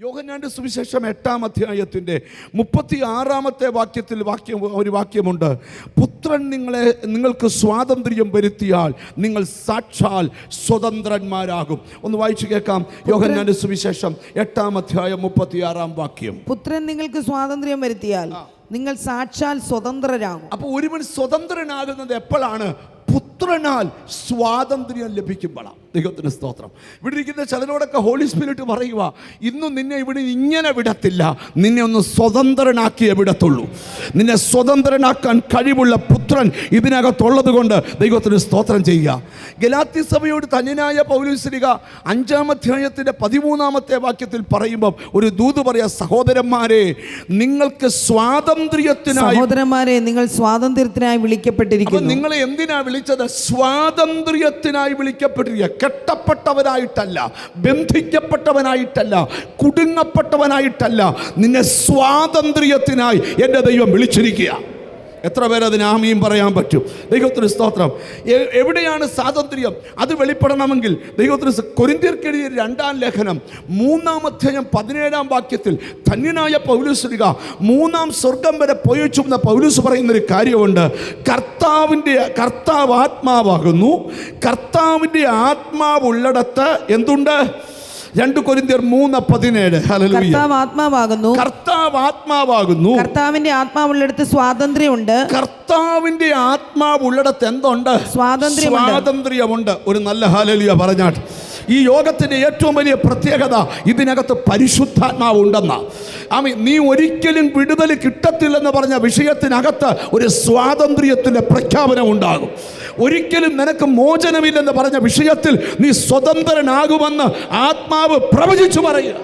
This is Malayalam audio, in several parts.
യോഹന്നാന്റെ സുവിശേഷം എട്ടാം അധ്യായത്തിന്റെ മുപ്പത്തി ആറാമത്തെ വാക്യത്തിൽ വാക്യം ഒരു വാക്യമുണ്ട്. പുത്രൻ നിങ്ങളെ നിങ്ങൾക്ക് സ്വാതന്ത്ര്യം വരുത്തിയാൽ നിങ്ങൾ സാക്ഷാൽ സ്വതന്ത്രന്മാരാകും. ഒന്ന് വായിച്ചു കേൾക്കാം. യോഹന്നാന്റെ സുവിശേഷം എട്ടാം അധ്യായം മുപ്പത്തി ആറാം വാക്യം. പുത്രൻ നിങ്ങൾക്ക് സ്വാതന്ത്ര്യം വരുത്തിയാൽ നിങ്ങൾ സാക്ഷാൽ സ്വതന്ത്രരാകും. അപ്പോൾ ഒരുവൻ സ്വതന്ത്രനാകുന്നത് എപ്പോഴാണ്? പുത്രനാൽ സ്വാതന്ത്ര്യം ലഭിക്കുമ്പോഴാണ്. ദൈവത്തിന് സ്തോത്രം. ഇവിടെ ഇരിക്കുന്ന ചിലരോടൊക്കെ ഹോളി സ്പിരിറ്റ് പറയുക ഇന്നും നിന്നെ ഇവിടെ ഇങ്ങനെ വിടത്തില്ല. നിന്നെ ഒന്ന് സ്വതന്ത്രനാക്കിയേ വിടത്തുള്ളൂ. നിന്നെ സ്വതന്ത്രനാക്കാൻ കഴിവുള്ള പുത്രൻ ഇതിനകത്തുള്ളത് കൊണ്ട് ദൈവത്തിന് സ്തോത്രം ചെയ്യുക. ഗലാത്തി സഭയോട് തന്യനായ പൗലുസ്ലിക അഞ്ചാം അധ്യായത്തിന്റെ പതിമൂന്നാമത്തെ വാക്യത്തിൽ പറയുമ്പോൾ ഒരു ദൂത് പറയാ സഹോദരന്മാരെ നിങ്ങൾക്ക് സ്വാതന്ത്ര്യത്തിനായി സഹോദരന്മാരെ നിങ്ങൾ സ്വാതന്ത്ര്യത്തിനായി വിളിക്കപ്പെട്ടിരിക്കുന്നു. നിങ്ങളെ എന്തിനാ വിളിച്ചത്? സ്വാതന്ത്ര്യത്തിനായി വിളിക്കപ്പെട്ടിരിക്കുക. കെട്ടപ്പെട്ടവനായിട്ടല്ല ബന്ധിക്കപ്പെട്ടവനായിട്ടല്ല കുടുങ്ങപ്പെട്ടവനായിട്ടല്ല നിന്നെ സ്വാതന്ത്ര്യത്തിനായി എന്റെ ദൈവം വിളിച്ചിരിക്കുക എത്ര പേര് അതിന് ആമിയും പറയാൻ പറ്റും? ദൈവത്തിന് സ്തോത്രം. എവിടെയാണ് സ്വാതന്ത്ര്യം? അത് വെളിപ്പെടണമെങ്കിൽ ദൈവത്തിന് കൊരിന്തിയർക്കെഴുതിയ രണ്ടാം ലേഖനം മൂന്നാം അധ്യായം പതിനേഴാം വാക്യത്തിൽ ധന്യനായ പൗലുസ്ലിക മൂന്നാം സ്വർഗം വരെ പോയിച്ചുന്ന പൗലൂസ് പറയുന്നൊരു കാര്യമുണ്ട്. കർത്താവിന്റെ കർത്താവ് ആത്മാവാകുന്നു. കർത്താവിന്റെ ആത്മാവുള്ളിടത്ത് എന്തുണ്ട്? രണ്ട് കൊരിന്തിയർ മൂന്ന് പതിനേഴ്. കർത്താവ് ആത്മാവാകുന്നു. കർത്താവ് ആത്മാവാകുന്നു. കർത്താവിന്റെ ആത്മാവുള്ളിടത്ത് സ്വാതന്ത്ര്യമുണ്ട്. കർത്താവിന്റെ ആത്മാവുള്ളിടത്ത് എന്തുണ്ട്? സ്വാതന്ത്ര്യം സ്വാതന്ത്ര്യമുണ്ട്. ഒരു നല്ല ഹാലലിയ പറഞ്ഞാട്ട് ഈ യോഗത്തിന്റെ ഏറ്റവും വലിയ പ്രത്യേകത ഇതിനകത്ത് പരിശുദ്ധാത്മാവ് ഉണ്ടെന്ന. ആമി നീ ഒരിക്കലും വിടുതൽ കിട്ടത്തില്ലെന്ന് പറഞ്ഞ വിഷയത്തിനകത്ത് ഒരു സ്വാതന്ത്ര്യത്തിന്റെ പ്രഖ്യാപനം ഉണ്ടാകും. ഒരിക്കലും നിനക്ക് മോചനമില്ലെന്ന് പറഞ്ഞ വിഷയത്തിൽ നീ സ്വതന്ത്രനാകുമെന്ന് ആത്മാവ് പ്രവചിച്ചു പറയുക.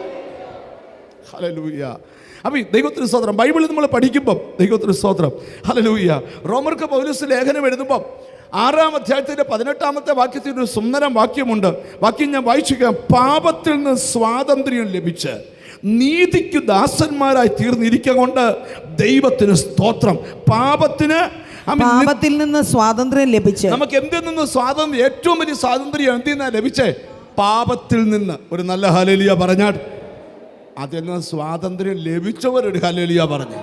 അപ്പം ഈ ദൈവത്തിന് സ്തോത്രം ബൈബിളിൽ നമ്മൾ പഠിക്കുമ്പം ദൈവത്തിന് സ്തോത്രം ഹലലൂയ റോമർക്ക് പൗലൂസ് ലേഖനം എഴുതുമ്പം ആറാം അധ്യായത്തിന്റെ പതിനെട്ടാമത്തെ വാക്യത്തിൽ ഒരു സുന്ദരം വാക്യമുണ്ട്. വാക്യം ഞാൻ വായിച്ചു പാപത്തിൽ നിന്ന് സ്വാതന്ത്ര്യം ലഭിച്ച് നീതിക്ക് ദാസന്മാരായി തീർന്നിരിക്കുക കൊണ്ട് ദൈവത്തിന് സ്തോത്രം. പാപത്തിന് പാപത്തിൽ നിന്ന് സ്വാതന്ത്ര്യം ലഭിച്ച് നമുക്ക് എന്തിൽ നിന്ന് സ്വാതന്ത്ര്യം ഏറ്റവും വലിയ സ്വാതന്ത്ര്യം എന്തിൽ നിന്നാണ് ലഭിച്ചേ? പാപത്തിൽ നിന്ന്. ഒരു നല്ല ഹലേലിയ പറഞ്ഞാൽ. അതിൽ നിന്ന് സ്വാതന്ത്ര്യം ലഭിച്ചവർ ഒരു ഹലേലിയ പറഞ്ഞു.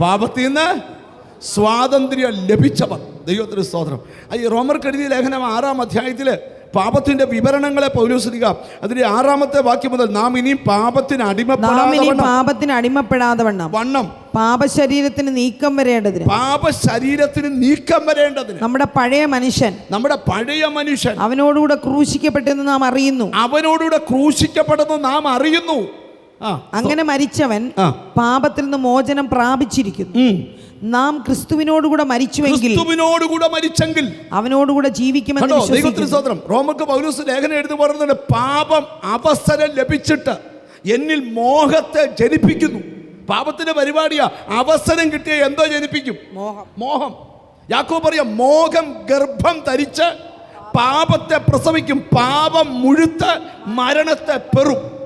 പാപത്തിൽ നിന്ന് സ്വാതന്ത്ര്യം ലഭിച്ചവർ. ദൈവത്തിന് സ്തോത്രം. ഈ റോമർ കെടുതി ലേഖനം ആറാം അധ്യായത്തിൽ പാപത്തിന്റെ വിവരണങ്ങളെ പൗലോസിക അതിന്റെ ആറാമത്തെ വാക്യം മുതൽ നാം ഇനിയും പാപത്തിന് അടിമപ്പെടാതെ വണ്ണം- പാപശരീരത്തിന് നീക്കം വരേണ്ടതിന്. പാപശരീരത്തിന് നീക്കം വരേണ്ടതിന്. നമ്മുടെ പഴയ മനുഷ്യൻ നമ്മുടെ പഴയ മനുഷ്യൻ അവനോടുകൂടെ ക്രൂശിക്കപ്പെട്ടെന്ന് നാം അറിയുന്നു. അവനോടുകൂടെ ക്രൂശിക്കപ്പെട്ടെന്ന് നാം അറിയുന്നു. അങ്ങനെ മരിച്ചവൻ പാപത്തിൽ നിന്ന് മോചനം പ്രാപിച്ചിരിക്കുന്നു. നാം ക്രിസ്തുവിനോടുകൂടെ മരിച്ചുവെങ്കിൽ ക്രിസ്തുവിനോടുകൂടെ മരിച്ചെങ്കിൽ അവനോടുകൂടെ ജീവിക്കുമെന്ന് ദൈവത്തിന് സ്വതന്ത്രം റോമക്ക് പൗലൂസ് ലേഖനം എഴുതി പറയുന്നുണ്ട് പാപം അവസരം ലഭിച്ചിട്ട് എന്നിൽ മോഹത്തെ ജനിപ്പിക്കുന്നു. പാപത്തിന്റെ പരിപാടിയാ. അവസരം കിട്ടിയ എന്തോ ജനിപ്പിക്കും. മോഹം. മോഹം. യാക്കോ പറയാം മോഹം ഗർഭം ധരിച്ച് പാപത്തെ പ്രസവിക്കും. പാപം മുഴുത്ത് മരണത്തെ പെറും.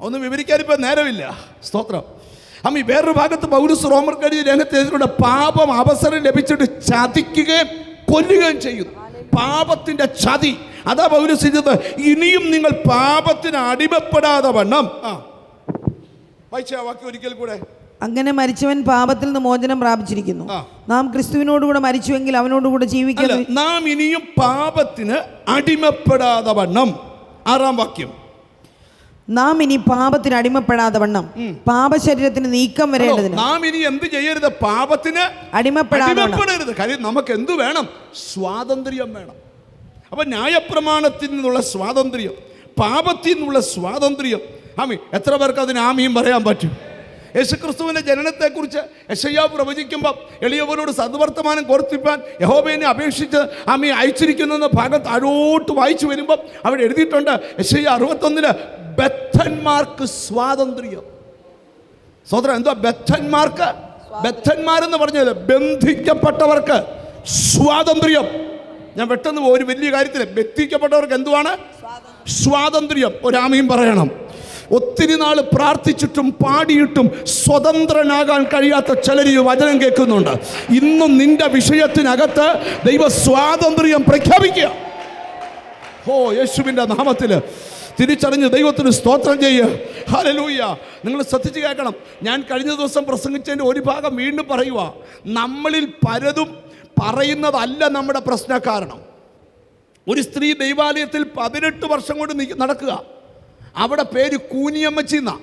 ഒന്നും ഇപ്പൊ നേരമില്ല. സ്തോത്രം. അമ്മ ഈ വേറൊരു ഭാഗത്ത് പൗരസ് റോമർ കടി രംഗത്ത് പാപം അവസരം ലഭിച്ചിട്ട് ചതിക്കുകയും കൊല്ലുകയും ചെയ്യുന്നു. പാപത്തിന്റെ ചതി. അതാ പൗരസ് ചെയ്തത് ഇനിയും നിങ്ങൾ പാപത്തിന് അടിമപ്പെടാതെ വണ്ണം. ആ. വായിച്ച വാക്യം ഒരിക്കൽ കൂടെ. അങ്ങനെ മരിച്ചവൻ പാപത്തിൽ നിന്ന് മോചനം പ്രാപിച്ചിരിക്കുന്നു. നാം ക്രിസ്തുവിനോടുകൂടെ മരിച്ചുവെങ്കിൽ അവനോടുകൂടെ ജീവിക്കുന്നു നാം ഇനിയും പാപത്തിന് അടിമപ്പെടാതെ വണ്ണം. ആറാം വാക്യം. നാം ഇനി പാപത്തിന് അടിമപ്പെടാതെ വണ്ണം. പാപശരീരത്തിന് നീക്കം വരേണ്ടതിന്. നാം ഇനി എന്ത് ചെയ്യരുത്? പാപത്തിന് അടിമപ്പെടാതെ കാര്യം നമുക്ക് എന്ത് വേണം? സ്വാതന്ത്ര്യം വേണം. അപ്പൊ ന്യായപ്രമാണത്തിൽ നിന്നുള്ള സ്വാതന്ത്ര്യം പാപത്തിൽ നിന്നുള്ള സ്വാതന്ത്ര്യം ആമി എത്ര പേർക്ക് അതിന് ആമിയും പറയാൻ പറ്റും? യേശുക്രിസ്തുവിന്റെ ജനനത്തെക്കുറിച്ച് യശയ്യാവ് പ്രവചിക്കുമ്പോൾ എളിയവരോട് സദ്വർത്തമാനം കോർത്തിപ്പാൻ യഹോബേനെ അപേക്ഷിച്ച് ആമി അയച്ചിരിക്കുന്ന ഭാഗം താഴോട്ട് വായിച്ചു വരുമ്പോൾ അവിടെ എഴുതിയിട്ടുണ്ട് യശയ്യ അറുപത്തൊന്നിന് ബദ്ധന്മാർക്ക് സ്വാതന്ത്ര്യം. സോദരൻ എന്തോ ബദ്ധന്മാർക്ക്? ബദ്ധന്മാരെന്ന് പറഞ്ഞത് ബന്ധിക്കപ്പെട്ടവർക്ക് സ്വാതന്ത്ര്യം. ഞാൻ പെട്ടെന്ന് ഒരു വലിയ കാര്യത്തിൽ ബന്ധിക്കപ്പെട്ടവർക്ക് എന്തുവാണ്? സ്വാതന്ത്ര്യം. ഒരാമയും പറയണം. ഒത്തിരി നാൾ പ്രാർത്ഥിച്ചിട്ടും പാടിയിട്ടും സ്വതന്ത്രനാകാൻ കഴിയാത്ത ചിലർ ഈ വചനം കേൾക്കുന്നുണ്ട്. ഇന്നും നിന്റെ വിഷയത്തിനകത്ത് ദൈവ സ്വാതന്ത്ര്യം പ്രഖ്യാപിക്കുക. ഓ യേശുവിന്റെ നാമത്തിൽ തിരിച്ചറിഞ്ഞ് ദൈവത്തിന് സ്തോത്രം ചെയ്യുക ഹലലൂയ നിങ്ങൾ ശ്രദ്ധിച്ച് കേൾക്കണം. ഞാൻ കഴിഞ്ഞ ദിവസം പ്രസംഗിച്ചതിന്റെ ഒരു ഭാഗം വീണ്ടും പറയുക. നമ്മളിൽ പലതും പറയുന്നതല്ല നമ്മുടെ പ്രശ്ന കാരണം ഒരു സ്ത്രീ ദൈവാലയത്തിൽ പതിനെട്ട് വർഷം കൊണ്ട് നടക്കുക. അവിടെ പേര് കൂനിയമ്മച്ചി എന്നാ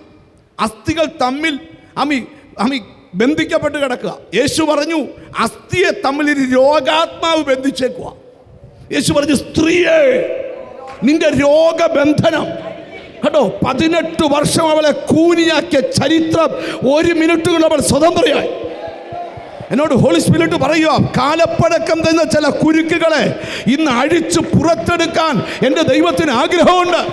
അസ്ഥികൾ തമ്മിൽ അമി അമി ബന്ധിക്കപ്പെട്ട് കിടക്കുക. യേശു പറഞ്ഞു അസ്ഥിയെ തമ്മിൽ ഒരു രോഗാത്മാവ് ബന്ധിച്ചേക്കുക യേശു പറഞ്ഞു സ്ത്രീയെ നിന്റെ രോഗബന്ധനം. കേട്ടോ പതിനെട്ട് വർഷം അവളെ കൂനിയാക്കിയ ചരിത്രം ഒരു മിനിറ്റ് കൊണ്ട് അവൾ സ്വതന്ത്രയായി. എന്നോട് ഹോളി സ്പിരിറ്റ് പറയുക കാലപ്പഴക്കം തന്ന ചില കുരുക്കുകളെ ഇന്ന് അഴിച്ച് പുറത്തെടുക്കാൻ എന്റെ ദൈവത്തിന് ആഗ്രഹമുണ്ട്.